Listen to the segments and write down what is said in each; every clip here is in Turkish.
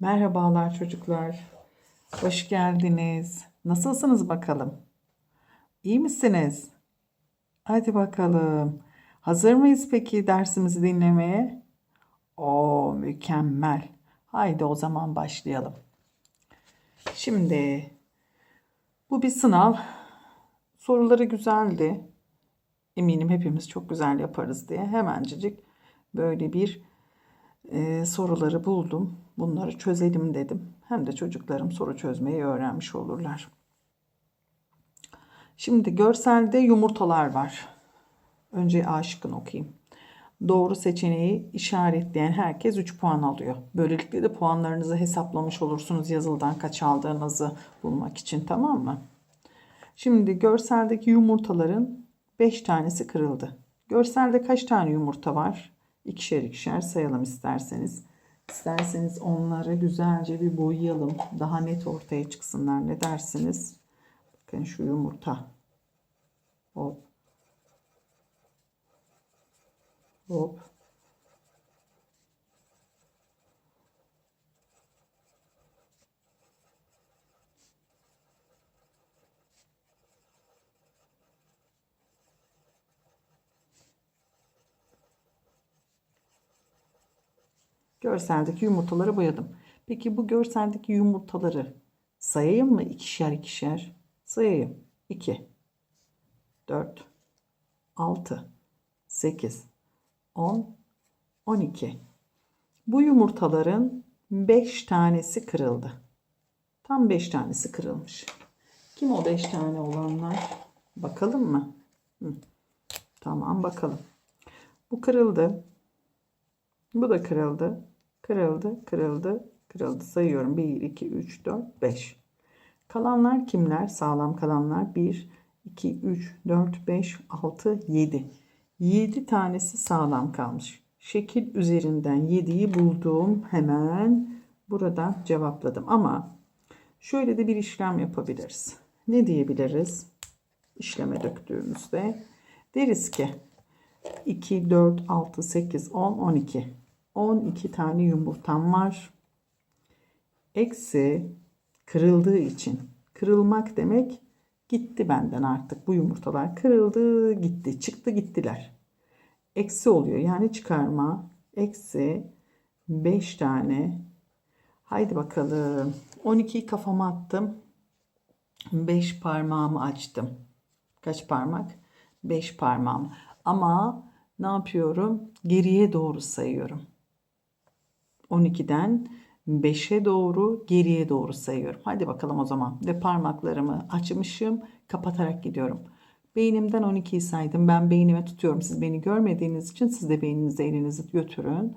Merhabalar çocuklar. Hoş geldiniz. Nasılsınız bakalım? İyi misiniz? Hadi bakalım. Hazır mıyız peki dersimizi dinlemeye? Oo, mükemmel. Haydi o zaman başlayalım. Şimdi bu bir sınav. Soruları güzeldi. Eminim hepimiz çok güzel yaparız diye hemencik böyle bir e, soruları buldum. Bunları çözelim dedim. Hem de çocuklarım soru çözmeyi öğrenmiş olurlar. Şimdi görselde yumurtalar var. Önce A okuyayım. Doğru seçeneği işaretleyen herkes 3 puan alıyor. Böylelikle de puanlarınızı hesaplamış olursunuz yazılıdan kaç aldığınızı bulmak için tamam mı? Şimdi görseldeki yumurtaların 5 tanesi kırıldı. Görselde kaç tane yumurta var? İkişer ikişer sayalım isterseniz. İsterseniz onları güzelce bir boyayalım. Daha net ortaya çıksınlar. Ne dersiniz? Bakın şu yumurta. Hop. Hop. Görseldeki yumurtaları boyadım. Peki bu görseldeki yumurtaları sayayım mı? İkişer ikişer. Sayayım. 2, 4, 6, 8, 10, 12. Bu yumurtaların 5 tanesi kırıldı. Tam 5 tanesi kırılmış. Kim o 5 tane olanlar? Bakalım mı? Hı. Tamam bakalım. Bu kırıldı. Bu da kırıldı. Kırıldı, kırıldı, kırıldı. Sayıyorum. 1, 2, 3, 4, 5. Kalanlar kimler? Sağlam kalanlar 1, 2, 3, 4, 5, 6, 7. 7 tanesi sağlam kalmış. Şekil üzerinden 7'yi bulduğum hemen burada cevapladım. Ama şöyle de bir işlem yapabiliriz. Ne diyebiliriz? İşleme döktüğümüzde deriz ki 2, 4, 6, 8, 10, 12. 12 tane yumurtam var. Eksi kırıldığı için. Kırılmak demek gitti benden artık. Bu yumurtalar kırıldı, gitti, çıktı gittiler. Eksi oluyor yani çıkarma. Eksi 5 tane. Haydi bakalım. 12'yi kafama attım. 5 parmağımı açtım. Kaç parmak? 5 parmağım. Ama ne yapıyorum? Geriye doğru sayıyorum. 12'den 5'e doğru geriye doğru sayıyorum. Hadi bakalım o zaman. Ve parmaklarımı açmışım. Kapatarak gidiyorum. Beynimden 12'yi saydım. Ben beynime tutuyorum. Siz beni görmediğiniz için siz de beyninize elinizi götürün.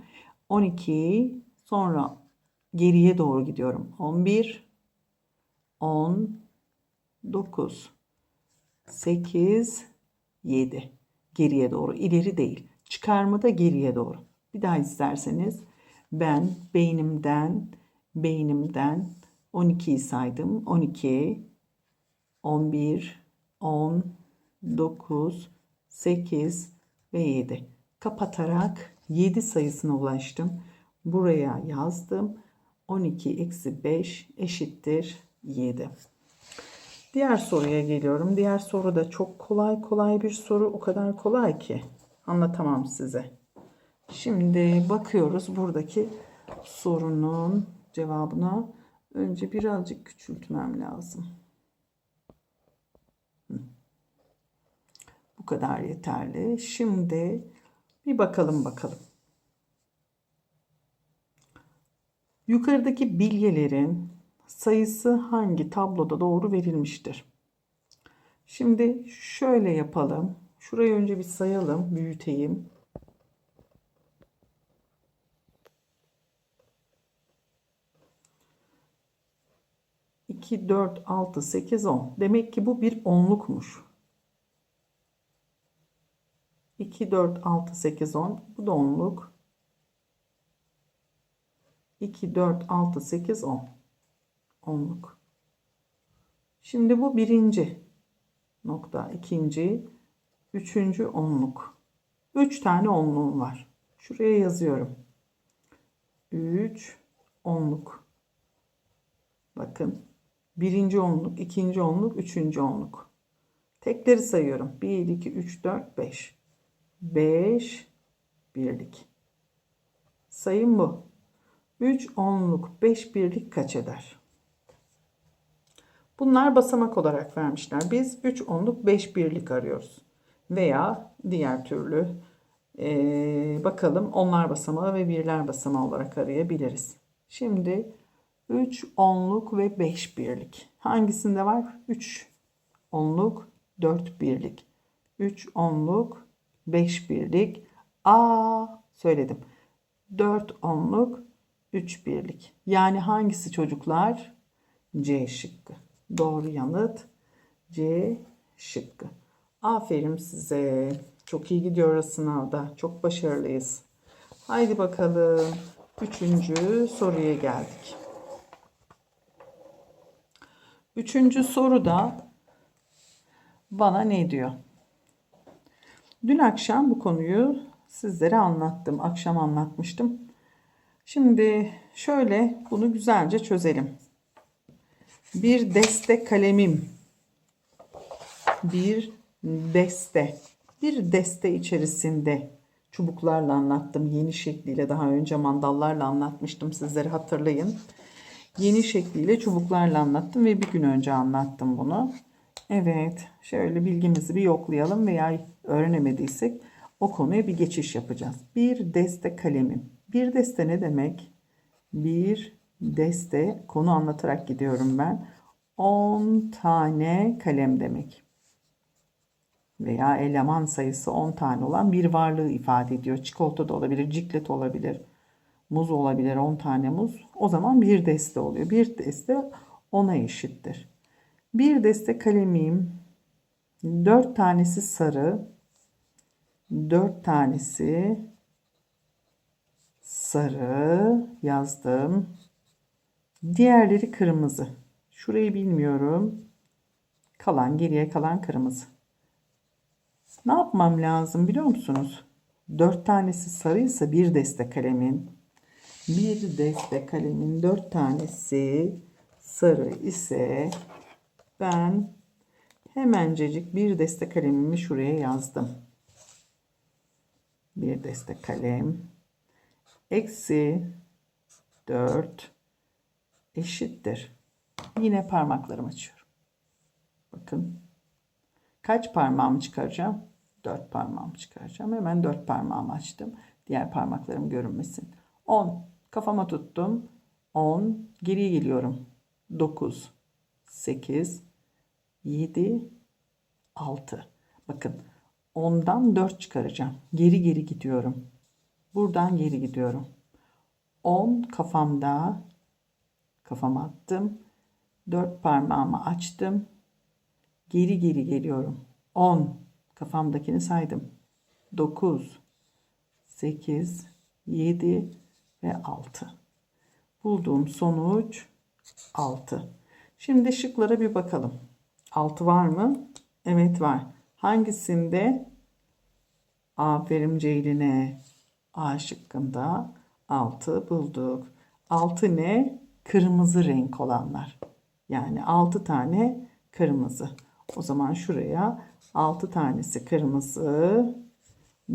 12 sonra geriye doğru gidiyorum. 11 10 9 8 7 geriye doğru ileri değil. Çıkarma da geriye doğru. Bir daha isterseniz ben beynimden beynimden 12'yi saydım. 12 11 10 9 8 ve 7. Kapatarak 7 sayısına ulaştım. Buraya yazdım. 12 eksi 5 eşittir 7. Diğer soruya geliyorum. Diğer soru da çok kolay kolay bir soru. O kadar kolay ki anlatamam size. Şimdi bakıyoruz buradaki sorunun cevabına. Önce birazcık küçültmem lazım. Bu kadar yeterli. Şimdi bir bakalım bakalım. Yukarıdaki bilyelerin sayısı hangi tabloda doğru verilmiştir? Şimdi şöyle yapalım. Şurayı önce bir sayalım, büyüteyim. 2, 4, 6, 8, 10. Demek ki bu bir onlukmuş. 2, 4, 6, 8, 10. Bu da onluk. 2, 4, 6, 8, 10. Onluk. Şimdi bu birinci nokta. ikinci, üçüncü onluk. Üç tane onluğum var. Şuraya yazıyorum. 3 onluk. Bakın. Birinci onluk, ikinci onluk, üçüncü onluk. Tekleri sayıyorum. 1, 2, 3, 4, 5. 5 birlik. Sayım bu. 3 onluk, 5 birlik kaç eder? Bunlar basamak olarak vermişler. Biz 3 onluk 5 birlik arıyoruz. Veya diğer türlü eee, bakalım onlar basamağı ve birler basamağı olarak arayabiliriz. Şimdi 3 onluk ve 5 birlik. Hangisinde var? 3 onluk, 4 birlik. 3 onluk, 5 birlik. A söyledim. 4 onluk, 3 birlik. Yani hangisi çocuklar? C şıkkı. Doğru yanıt C şıkkı. Aferin size. Çok iyi gidiyoruz sınavda. Çok başarılıyız. Haydi bakalım. Üçüncü soruya geldik. Üçüncü soruda bana ne diyor? Dün akşam bu konuyu sizlere anlattım. Akşam anlatmıştım. Şimdi şöyle bunu güzelce çözelim. Bir deste kalemim. Bir deste. Bir deste içerisinde çubuklarla anlattım. Yeni şekliyle daha önce mandallarla anlatmıştım. Sizleri hatırlayın. Yeni şekliyle çubuklarla anlattım ve bir gün önce anlattım bunu. Evet, şöyle bilgimizi bir yoklayalım veya öğrenemediysek o konuya bir geçiş yapacağız. Bir deste kalemim. Bir deste ne demek? Bir deste, konu anlatarak gidiyorum ben. 10 tane kalem demek. Veya eleman sayısı 10 tane olan bir varlığı ifade ediyor. Çikolata da olabilir, ciklet olabilir, muz olabilir, 10 tane muz. O zaman bir deste oluyor. Bir deste 10'a eşittir. Bir deste kalemim, 4 tanesi sarı, 4 tanesi sarı yazdım. Diğerleri kırmızı. Şurayı bilmiyorum. Kalan geriye kalan kırmızı. Ne yapmam lazım biliyor musunuz? 4 tanesi sarıysa bir deste kalemin bir deste kalemin 4 tanesi sarı ise ben hemencecik bir deste kalemimi şuraya yazdım. Bir deste kalem eksi 4 eşittir. Yine parmaklarımı açıyorum. Bakın. Kaç parmağımı çıkaracağım? 4 parmağımı çıkaracağım. Hemen 4 parmağımı açtım. Diğer parmaklarım görünmesin. 10. Kafama tuttum. 10. Geriye geliyorum. 9. 8. 7. 6. Bakın. 10'dan 4 çıkaracağım. Geri geri gidiyorum. Buradan geri gidiyorum. 10 kafamda kafama attım. 4 parmağımı açtım. Geri geri geliyorum. 10 kafamdakini saydım. 9 8 7 ve 6. Bulduğum sonuç 6. Şimdi şıklara bir bakalım. 6 var mı? Evet var. Hangisinde? Aferin Ceylin'e. A şıkkında 6 bulduk. 6 ne? Kırmızı renk olanlar. Yani 6 tane kırmızı. O zaman şuraya 6 tanesi kırmızı,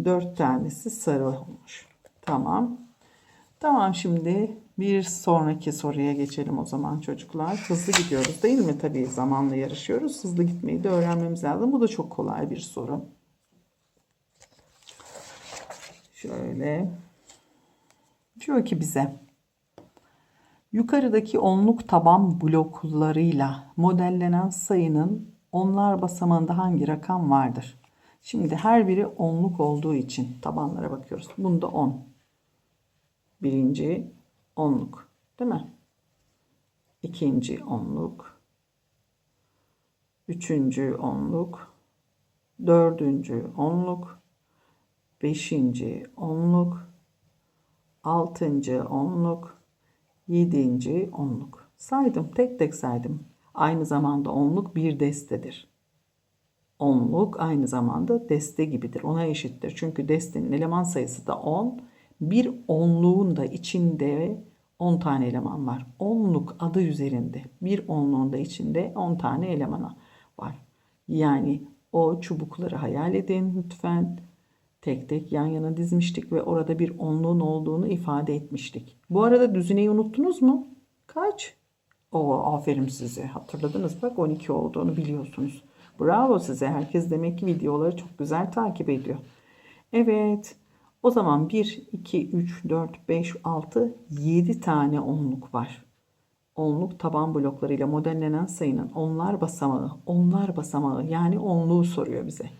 4 tanesi sarı olmuş. Tamam. Tamam şimdi bir sonraki soruya geçelim o zaman çocuklar. Hızlı gidiyoruz değil mi? Tabii zamanla yarışıyoruz. Hızlı gitmeyi de öğrenmemiz lazım. Bu da çok kolay bir soru. Şöyle. Diyor ki bize. Yukarıdaki onluk taban bloklarıyla modellenen sayının onlar basamağında hangi rakam vardır? Şimdi her biri onluk olduğu için tabanlara bakıyoruz. Bunda 10. Birinci onluk. Değil mi? İkinci onluk. Üçüncü onluk. Dördüncü onluk. Beşinci onluk. Altıncı onluk. Yedinci onluk. Saydım. Tek tek saydım. Aynı zamanda onluk bir destedir. Onluk aynı zamanda deste gibidir. Ona eşittir. Çünkü destenin eleman sayısı da 10. Bir onluğun da içinde 10 tane eleman var. Onluk adı üzerinde bir onluğun da içinde 10 tane eleman var. Yani o çubukları hayal edin lütfen. Tek tek yan yana dizmiştik ve orada bir onluğun olduğunu ifade etmiştik. Bu arada düzineyi unuttunuz mu? Kaç? O aferin size. Hatırladınız bak 12 olduğunu biliyorsunuz. Bravo size. Herkes demek ki videoları çok güzel takip ediyor. Evet. O zaman 1, 2, 3, 4, 5, 6, 7 tane onluk var. Onluk taban bloklarıyla modellenen sayının onlar basamağı, onlar basamağı yani onluğu soruyor bize.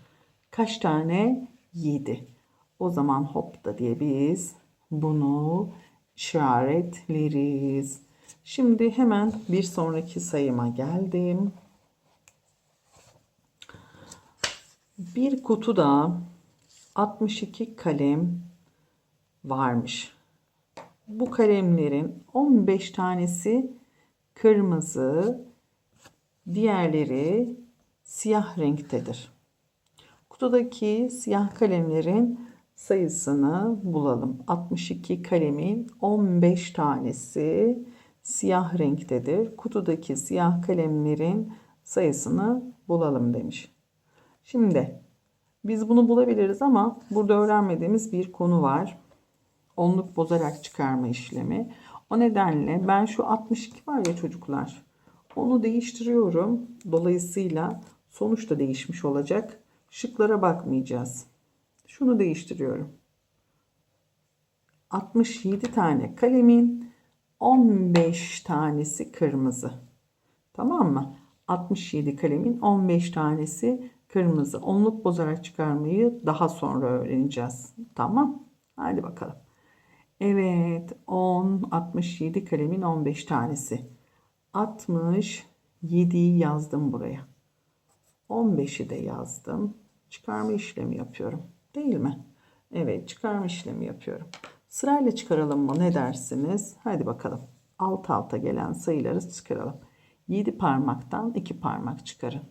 Kaç tane? 7. O zaman hop da diye biz bunu işaretleriz. Şimdi hemen bir sonraki sayıma geldim. Bir kutuda 62 kalem varmış. Bu kalemlerin 15 tanesi kırmızı, diğerleri siyah renktedir. Kutudaki siyah kalemlerin sayısını bulalım. 62 kalemin 15 tanesi siyah renktedir. Kutudaki siyah kalemlerin sayısını bulalım demiş. Şimdi biz bunu bulabiliriz ama burada öğrenmediğimiz bir konu var. Onluk bozarak çıkarma işlemi. O nedenle ben şu 62 var ya çocuklar. Onu değiştiriyorum. Dolayısıyla sonuç da değişmiş olacak. Şıklara bakmayacağız. Şunu değiştiriyorum. 67 tane kalemin 15 tanesi kırmızı. Tamam mı? 67 kalemin 15 tanesi kırmızı. Onluk bozarak çıkarmayı daha sonra öğreneceğiz. Tamam. Hadi bakalım. Evet. 10, 67 kalemin 15 tanesi. 67'yi yazdım buraya. 15'i de yazdım. Çıkarma işlemi yapıyorum. Değil mi? Evet çıkarma işlemi yapıyorum. Sırayla çıkaralım mı? Ne dersiniz? Hadi bakalım. Alt alta gelen sayıları çıkaralım. 7 parmaktan 2 parmak çıkarın.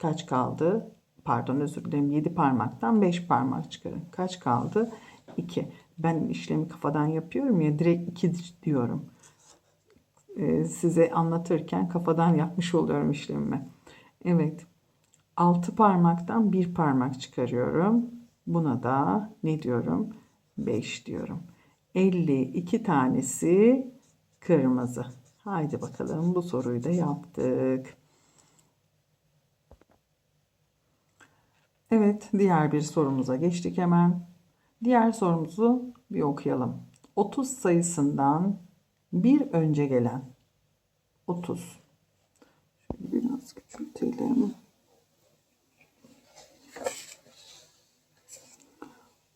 Kaç kaldı? Pardon özür dilerim. 7 parmaktan 5 parmak çıkarın. Kaç kaldı? 2. Ben işlemi kafadan yapıyorum ya direkt 2 diyorum. Ee, size anlatırken kafadan yapmış oluyorum işlemimi. Evet. 6 parmaktan 1 parmak çıkarıyorum. Buna da ne diyorum? 5 diyorum. 52 tanesi kırmızı. Haydi bakalım bu soruyu da yaptık. Evet, diğer bir sorumuza geçtik hemen. Diğer sorumuzu bir okuyalım. 30 sayısından bir önce gelen 30. Şöyle biraz küçültelim.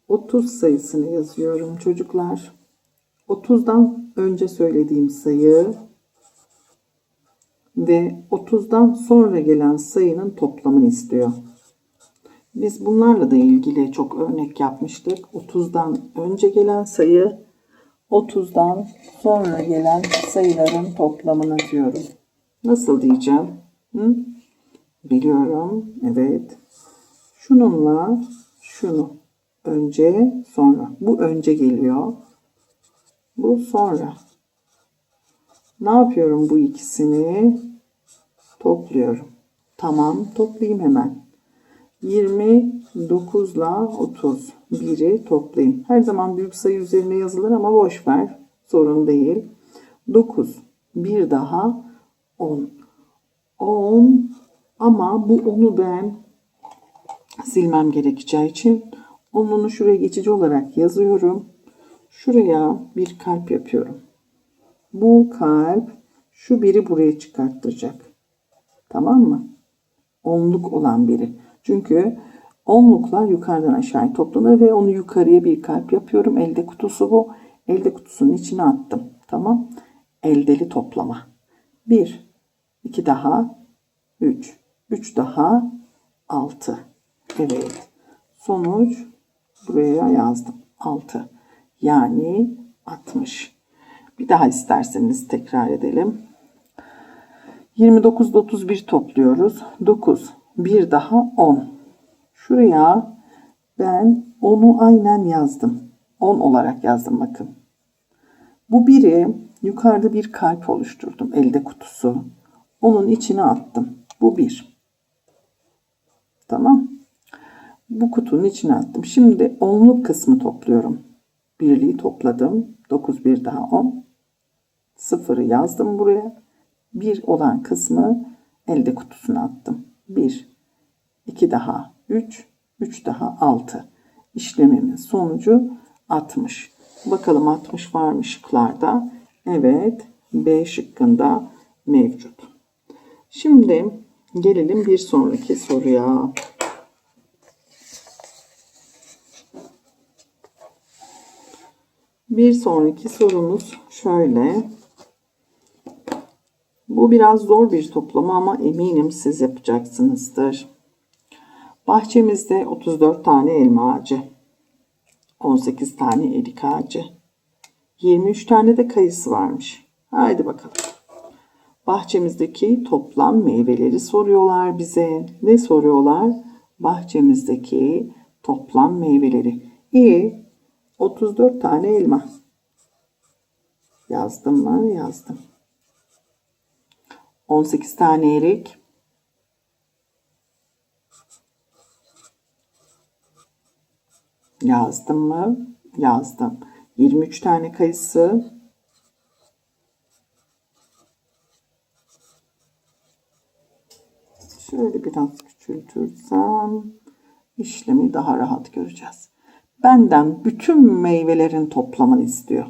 30 sayısını yazıyorum çocuklar. 30'dan önce söylediğim sayı ve 30'dan sonra gelen sayının toplamını istiyor. Biz bunlarla da ilgili çok örnek yapmıştık. 30'dan önce gelen sayı, 30'dan sonra gelen sayıların toplamını diyorum. Nasıl diyeceğim? Hı? Biliyorum. Evet. Şununla şunu. Önce, sonra. Bu önce geliyor. Bu sonra. Ne yapıyorum bu ikisini? Topluyorum. Tamam, toplayayım hemen. 29 ile 30 biri toplayayım. Her zaman büyük sayı üzerine yazılır ama boş ver. Sorun değil. 9 bir daha 10. 10 ama bu 10'u ben silmem gerekeceği için onunu şuraya geçici olarak yazıyorum. Şuraya bir kalp yapıyorum. Bu kalp şu biri buraya çıkarttıracak. Tamam mı? Onluk olan biri. Çünkü onluklar yukarıdan aşağıya toplanır ve onu yukarıya bir kalp yapıyorum. Elde kutusu bu. Elde kutusunun içine attım. Tamam. Eldeli toplama. 1, 2 daha, 3, 3 daha, 6. Evet. Sonuç buraya yazdım. 6. Yani 60. Bir daha isterseniz tekrar edelim. 29 ile 31 topluyoruz. 9. Bir daha 10. Şuraya ben 10'u aynen yazdım. 10 olarak yazdım bakın. Bu biri Yukarıda bir kalp oluşturdum. Elde kutusu. Onun içine attım. Bu bir. Tamam. Bu kutunun içine attım. Şimdi onluk kısmı topluyorum. Birliği topladım. 9 bir daha 10. Sıfırı yazdım buraya. Bir olan kısmı elde kutusuna attım. 1, 2 daha 3, 3 daha 6. İşlemimin sonucu 60. Bakalım 60 var mı şıklarda? Evet, B şıkkında mevcut. Şimdi gelelim bir sonraki soruya. Bir sonraki sorumuz şöyle. Bu biraz zor bir toplama ama eminim siz yapacaksınızdır. Bahçemizde 34 tane elma ağacı, 18 tane erik ağacı, 23 tane de kayısı varmış. Haydi bakalım. Bahçemizdeki toplam meyveleri soruyorlar bize. Ne soruyorlar? Bahçemizdeki toplam meyveleri. İyi. 34 tane elma. Yazdım mı? Yazdım. 18 tane erik. Yazdım mı? Yazdım. 23 tane kayısı. Şöyle biraz küçültürsem işlemi daha rahat göreceğiz. Benden bütün meyvelerin toplamını istiyor.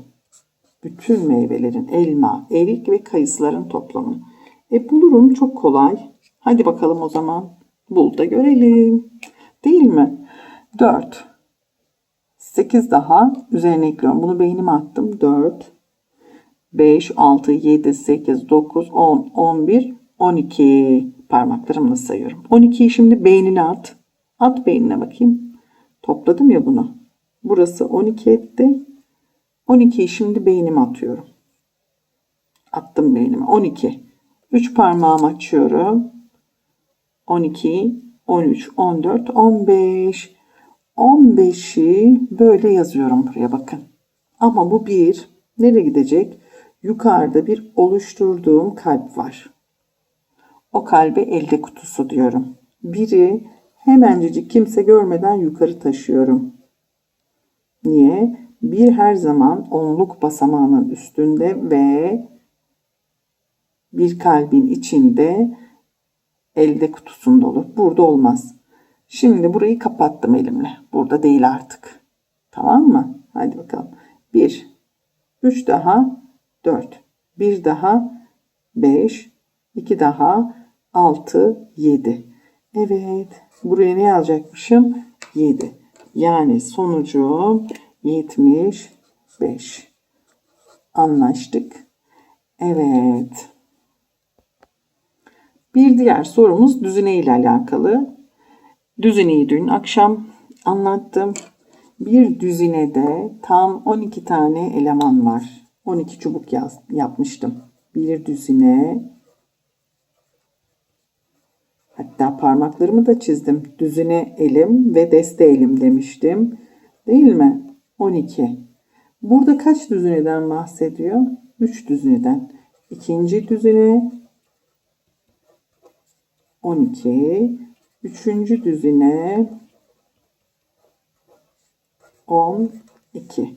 Bütün meyvelerin elma, erik ve kayısıların toplamını. E bulurum çok kolay. Hadi bakalım o zaman. Bul da görelim. Değil mi? 4. 8 daha üzerine ekliyorum. Bunu beynime attım. 4. 5, 6, 7, 8, 9, 10, 11, 12 parmaklarımla sayıyorum. 12'yi şimdi beynine at. At beynine bakayım. Topladım ya bunu. Burası 12 etti. 12'yi şimdi beynime atıyorum. Attım beynime. 12. 3 parmağımı açıyorum. 12, 13, 14, 15. 15'i böyle yazıyorum buraya bakın. Ama bu bir nereye gidecek? Yukarıda bir oluşturduğum kalp var. O kalbe elde kutusu diyorum. Biri hemencecik kimse görmeden yukarı taşıyorum. Niye? Bir her zaman onluk basamağının üstünde ve bir kalbin içinde elde kutusunda olur. Burada olmaz. Şimdi burayı kapattım elimle. Burada değil artık. Tamam mı? Hadi bakalım. 1, 3 daha 4, 1 daha 5, 2 daha 6, 7. Evet. Buraya ne yazacakmışım? 7. Yani sonucum 75. Anlaştık. Evet. Bir diğer sorumuz düzine ile alakalı. Düzineyi dün akşam anlattım. Bir düzinede tam 12 tane eleman var. 12 çubuk yaz, yapmıştım. Bir düzine hatta parmaklarımı da çizdim. Düzine elim ve deste elim demiştim. Değil mi? 12. Burada kaç düzineden bahsediyor? 3 düzineden. İkinci düzine 12. Üçüncü düzine 12.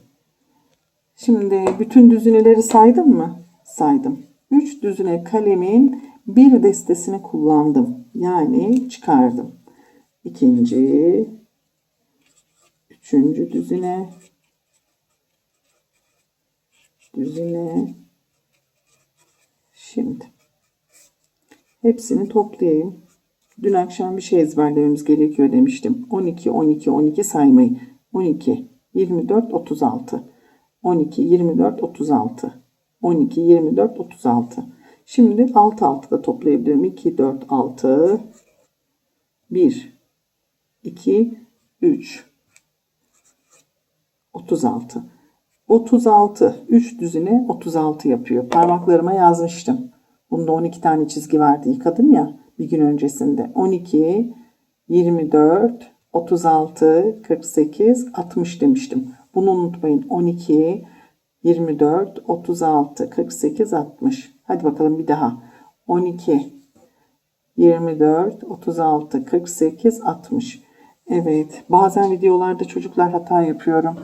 Şimdi bütün düzineleri saydım mı? Saydım. 3 düzine kalemin bir destesini kullandım. Yani çıkardım. İkinci, üçüncü düzine, düzine. Şimdi hepsini toplayayım. Dün akşam bir şey ezberlememiz gerekiyor demiştim. 12, 12, 12 saymayı. 12, 24, 36. 12, 24, 36. 12, 24, 36. Şimdi 6, 6 da toplayabilirim. 2, 4, 6. 1, 2, 3. 36. 36. 3 düzine 36 yapıyor. Parmaklarıma yazmıştım. Bunda 12 tane çizgi vardı. Yıkadım ya bir gün öncesinde. 12, 24, 36, 48, 60 demiştim. Bunu unutmayın. 12, 24, 36, 48, 60. Hadi bakalım bir daha. 12, 24, 36, 48, 60. Evet. Bazen videolarda çocuklar hata yapıyorum.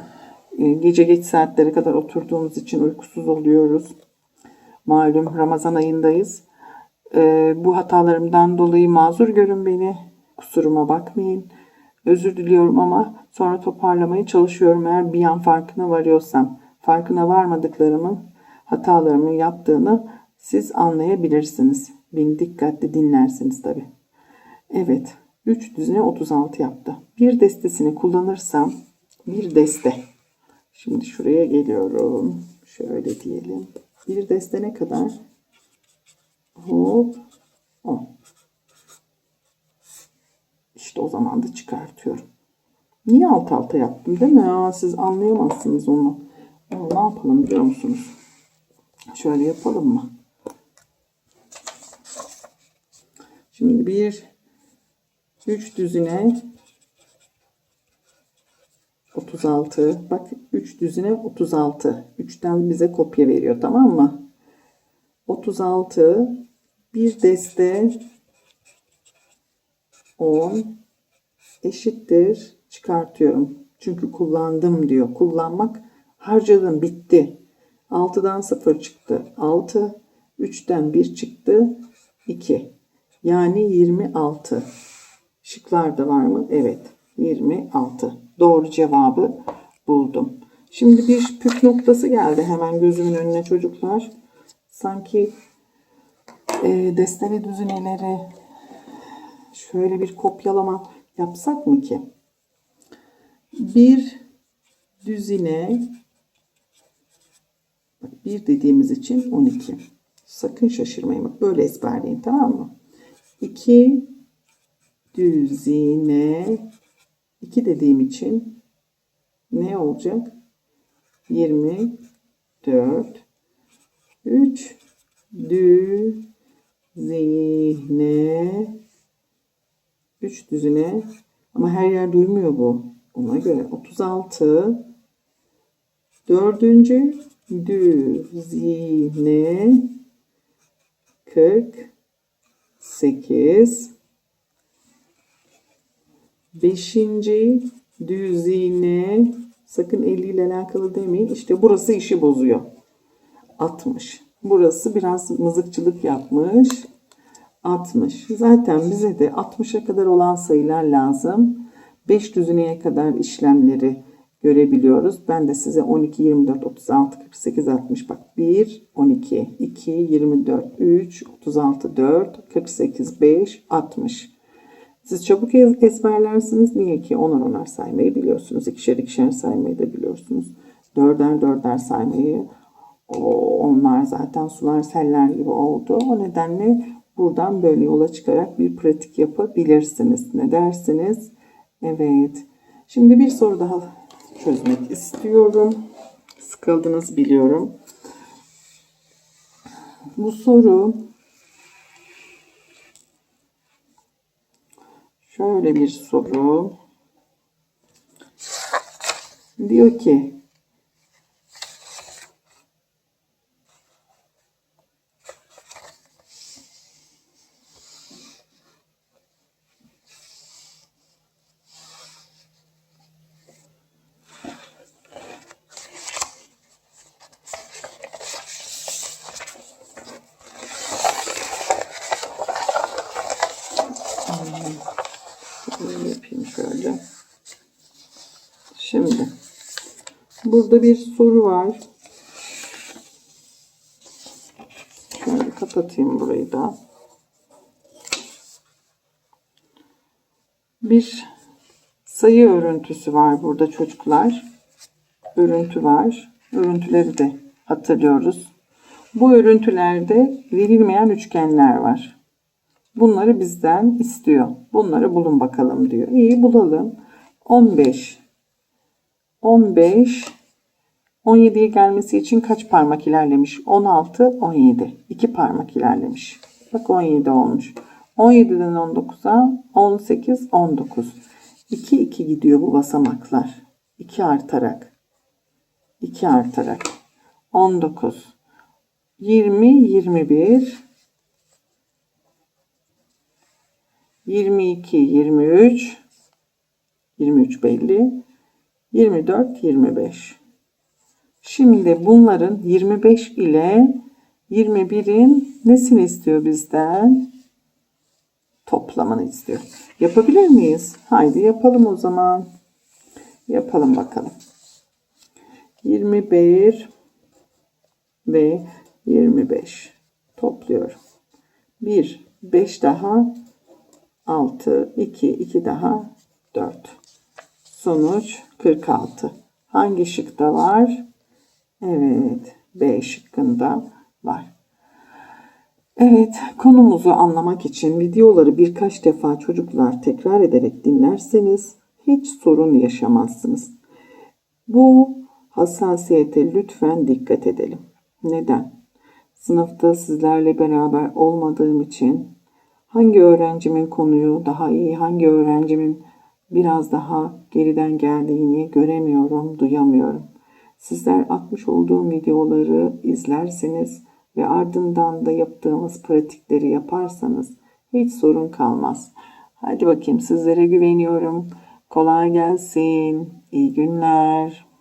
Ee, Gece geç saatlere kadar oturduğumuz için uykusuz oluyoruz. Malum Ramazan ayındayız. Ee, bu hatalarımdan dolayı mazur görün beni. Kusuruma bakmayın. Özür diliyorum ama sonra toparlamaya çalışıyorum eğer bir an farkına varıyorsam. Farkına varmadıklarımın hatalarımı yaptığını siz anlayabilirsiniz. Beni dikkatli dinlersiniz tabi. Evet. 3 düzine 36 yaptı. Bir destesini kullanırsam bir deste. Şimdi şuraya geliyorum. Şöyle diyelim. Bir deste ne kadar? Hop. 10. İşte o zaman da çıkartıyorum. Niye alt alta yaptım değil mi? Ya, siz anlayamazsınız onu. Ama ne yapalım biliyor musunuz? Şöyle yapalım mı? Şimdi bir üç düzine 36. Bak 3 düzine 36. 3'ten bize kopya veriyor tamam mı? 36 bir deste 10 eşittir çıkartıyorum. Çünkü kullandım diyor. Kullanmak harcadım bitti. 6'dan 0 çıktı. 6 3'ten 1 çıktı. 2. Yani 26. Şıklarda var mı? Evet. 26. Doğru cevabı buldum. Şimdi bir püf noktası geldi hemen gözümün önüne çocuklar. Sanki e, desteli düzineleri şöyle bir kopyalama yapsak mı ki? Bir düzine bir dediğimiz için 12. Sakın şaşırmayın. Böyle ezberleyin tamam mı? 2 düzine 2 dediğim için ne olacak? 24 3 düzine. 3 düzine. Ama her yer duymuyor bu. Ona göre 36 dördüncü düzine. 48 Beşinci düzine sakın 50 ile alakalı demeyin. İşte burası işi bozuyor. 60. Burası biraz mızıkçılık yapmış. 60. Zaten bize de 60'a kadar olan sayılar lazım. 5 düzineye kadar işlemleri görebiliyoruz. Ben de size 12, 24, 36, 48, 60 bak 1, 12, 2, 24, 3, 36, 4, 48, 5, 60. Siz çabuk ez- ezberlersiniz. Niye ki? Onar onar saymayı biliyorsunuz. İkişer ikişer saymayı da biliyorsunuz. Dörder dörder saymayı. Onlar zaten sular seller gibi oldu. O nedenle buradan böyle yola çıkarak bir pratik yapabilirsiniz. Ne dersiniz? Evet. Şimdi bir soru daha çözmek istiyorum. Sıkıldınız biliyorum. Bu soru Şöyle bir soru. Diyor ki Bunu yapayım şöyle. Şimdi burada bir soru var. Şöyle kapatayım burayı da. Bir sayı örüntüsü var burada çocuklar. Örüntü var. Örüntüleri de hatırlıyoruz. Bu örüntülerde verilmeyen üçgenler var. Bunları bizden istiyor. Bunları bulun bakalım diyor. İyi bulalım. 15. 15. 17'ye gelmesi için kaç parmak ilerlemiş? 16, 17. 2 parmak ilerlemiş. Bak 17 olmuş. 17'den 19'a 18, 19. 2, 2 gidiyor bu basamaklar. 2 artarak. 2 artarak. 19, 20, 21, 22, 23, 23 belli, 24, 25. Şimdi bunların 25 ile 21'in nesini istiyor bizden? Toplamını istiyor. Yapabilir miyiz? Haydi yapalım o zaman. Yapalım bakalım. 21 ve 25 topluyorum. 1, 5 daha 6, 2, 2 daha 4. Sonuç 46. Hangi şıkta var? Evet, B şıkkında var. Evet, konumuzu anlamak için videoları birkaç defa çocuklar tekrar ederek dinlerseniz hiç sorun yaşamazsınız. Bu hassasiyete lütfen dikkat edelim. Neden? Sınıfta sizlerle beraber olmadığım için hangi öğrencimin konuyu daha iyi, hangi öğrencimin biraz daha geriden geldiğini göremiyorum, duyamıyorum. Sizler atmış olduğum videoları izlerseniz ve ardından da yaptığımız pratikleri yaparsanız hiç sorun kalmaz. Hadi bakayım sizlere güveniyorum. Kolay gelsin. İyi günler.